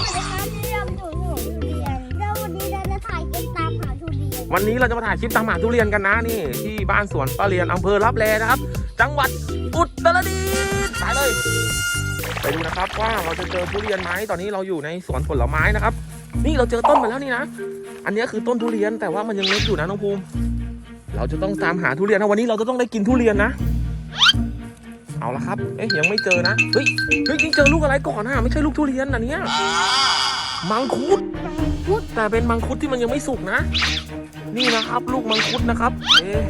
ววันนี้เราจะถ่ายกันตามหาทุเรียนวันนี้เราจะมาถ่ายคลิปตามหาทุเรียนกันนะนี่ ที่บ้านสวนป้าเรียนอำเภอรับแลนะครับ จังหวัดอุตรดิตถ์ไปเลย ไปดูนะครับว่าเราจะเจอทุเรียนไหมตอนนี้เราอยู่ในสวนผลไม้นะครับ นี่เราเจอต้นมาแล้วนี่นะ อันนี้คือต้นทุเรียนแต่ว่ามันยังเล็กอยู่นะน้องภูมิ เราจะต้องตามหาทุเรียนนะวันนี้เราจะต้องได้กินทุเรียนนะ เอาละครับ เอ๊ยยังไม่เจอนะ เฮ้ย เฮ้ยนี่เจอลูกอะไรก่อนนะไม่ใช่ลูกทุเรียนอันเนี้ยมังคุดพุด แต่เป็นมังคุดที่มันยังไม่สุกนะ นี่นะครับ ลูกมังคุดนะครับ เอ๊ะ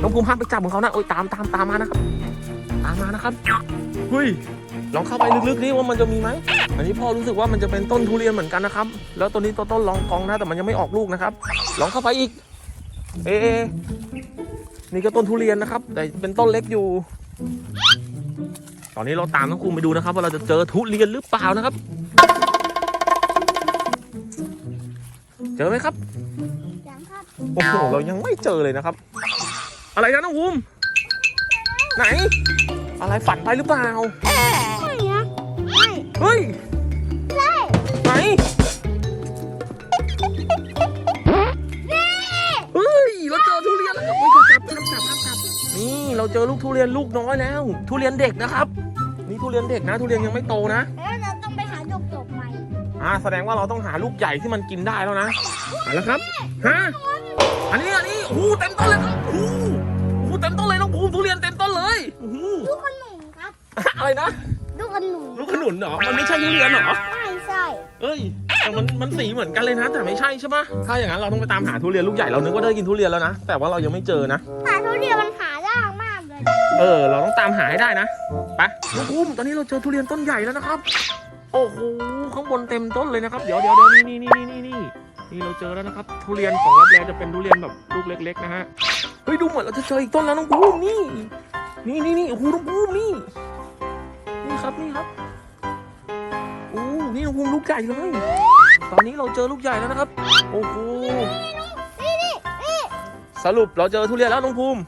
น้องภูมิห้ามไปจับของเขานะ โอ้ยตามตามตามมานะครับ ตามมานะครับ เฮ้ย ลองเข้าไปลึกๆนี่ว่ามันจะมีไหม อันนี้พ่อรู้สึกว่ามันจะเป็นต้นทุเรียนเหมือนกันนะครับ แล้วตัวนี้ต้นรองกองนะแต่มันยังไม่ออกลูกนะครับ ลองเข้าไปอีก เอ๊ะนี่ก็ต้นทุเรียนนะครับ แต่เป็นต้นเล็กอยู่ ตอนนี้เราตามน้องภูมิไปดูนะครับ ว่าเราจะเจอทุเรียนหรือเปล่านะครับ เจอไหมครับยังครับโอ้โหเรายังไม่เจอเลยนะครับ อะไรนะน้องภูมิไหน อะไรฝันไปหรือเปล่าไม่นะไม่เฮ้ยใช่ไหน เราเจอลูกทุเรียนลูกน้อยแล้ว ทุเรียนเด็กนะครับ นี่ทุเรียนเด็กนะ ทุเรียนยังไม่โตนะแล้วเราต้องไปหาดกดกใหม่อ่าแสดงว่าเราต้องหาลูกใหญ่ที่มันกินได้แล้วนะมาแล้วครับฮะอันนี้อันนี้โอ้โหเต็มต้นเลยครับโอ้โหโอ้โหเต็มต้นเลยน้องภูมิทุเรียนเต็มต้นเลยโอ้โหลูกขนุนครับ อะไรนะลูกขนุนลูกขนุนเหรอมันไม่ใช่ทุเรียนเหรอไม่ใช่เอ้ยแต่มันมันสีเหมือนกันเลยนะ แต่ไม่ใช่ใช่ปะถ้าอย่างนั้นเราต้องไปตามหาทุเรียนลูกใหญ่เรานึกว่าได้กินทุเรียนแล้วนะแต่ว่าเรายังไม่เจอนะหาทุเรียนมันหา ออ เราต้องตามหาให้ได้นะไปน้องภูมิตอนนี้เราเจอทุเรียนต้นใหญ่แล้วนะครับ โอ้โหข้างบนเต็มต้นเลยนะครับ เดี๋ยวเดี๋ยวเดี๋ยวนี่นี่นี่นี่นี่นี่เราเจอแล้วนะครับ ทุเรียนของรับแลจะเป็นทุเรียนแบบลูกเล็ก ๆ นะฮะเฮ้ยดูเหมือนเราจะเจออีกต้นแล้วน้องภูมินี่ นี่นี่นี่โอ้โหน้องภูมินี่ นี่ครับนี่ครับโอ้นี่น้องภูมิลูกใหญ่เลยตอนนี้เราเจอลูกใหญ่แล้วนะครับ โอ้โหนี่นี่นี่สรุปเราเจอทุเรียนแล้วน้องภูมิ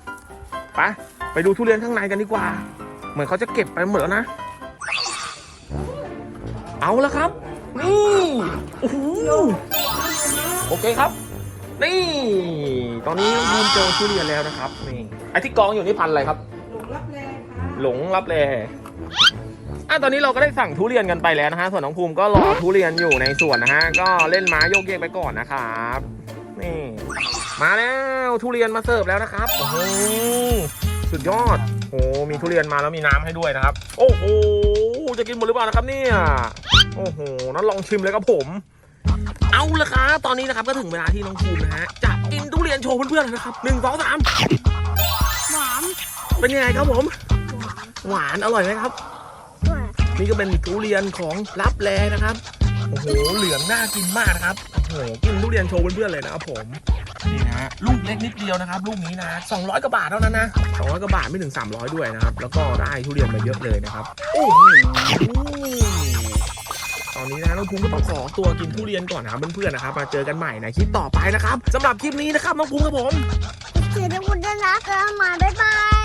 ไป ไปดูทุเรียนข้างในกันดีกว่า เหมือนเขาจะเก็บไปหมดแล้วนะ เอาละครับ นี่โอ้โหโอเคครับ นี่ ตอนนี้น้องภูมิเจอทุเรียนแล้วนะครับ นี่ ไอที่กองอยู่นี่พันธุ์อะไรครับหลงรับแลอะตอนนี้เราก็ได้สั่งทุเรียนกันไปแล้วนะฮะ ส่วนน้องภูมิก็รอทุเรียนอยู่ในสวนนะฮะ ก็เล่นม้าโยกเยกไปก่อนนะครับ นี่ มาแล้วทุเรียนมาเสิร์ฟแล้วนะครับโอ้โห สุดยอด โอ้มีทุเรียนมาแล้วมีน้ำให้ด้วยนะครับ โอ้โห จะกินหมดหรือเปล่านะครับเนี่ย โอ้โห นั้นลองชิมเลยครับผม เอาละครับ ตอนนี้นะครับก็ถึงเวลาที่น้องภูมินะฮะ จะกินทุเรียนโชว์เพื่อนๆเลยนะครับหนึ่งสองสามหวาน เป็นยังไงครับผม หวานหวานอร่อยไหมครับหวานนี่ก็เป็นทุเรียนของรับแลนะครับ โอ้โห เหลืองน่ากินมากนะครับ โอ้โห กินทุเรียนโชว์เพื่อนๆเลยนะครับผม นี่นะฮะลูกเล็กนิดเดียวนะครับลูกนี้นะ200กว่าบาทเท่านั้นนะ200กว่าบาทไม่ถึง 300 ด้วยนะครับ แล้วก็ได้ทุเรียนมาเยอะเลยนะครับโอ้โหตอนนี้นะน้องภูมิก็ต้องขอตัวกินทุเรียนก่อนนะครับเพื่อนๆนะครับมาเจอกันใหม่ในคลิปต่อไปนะครับสำหรับคลิปนี้นะครับน้องภูมิครับผมเขียนทุกคนด้วยนะแล้วมาบ๊ายบาย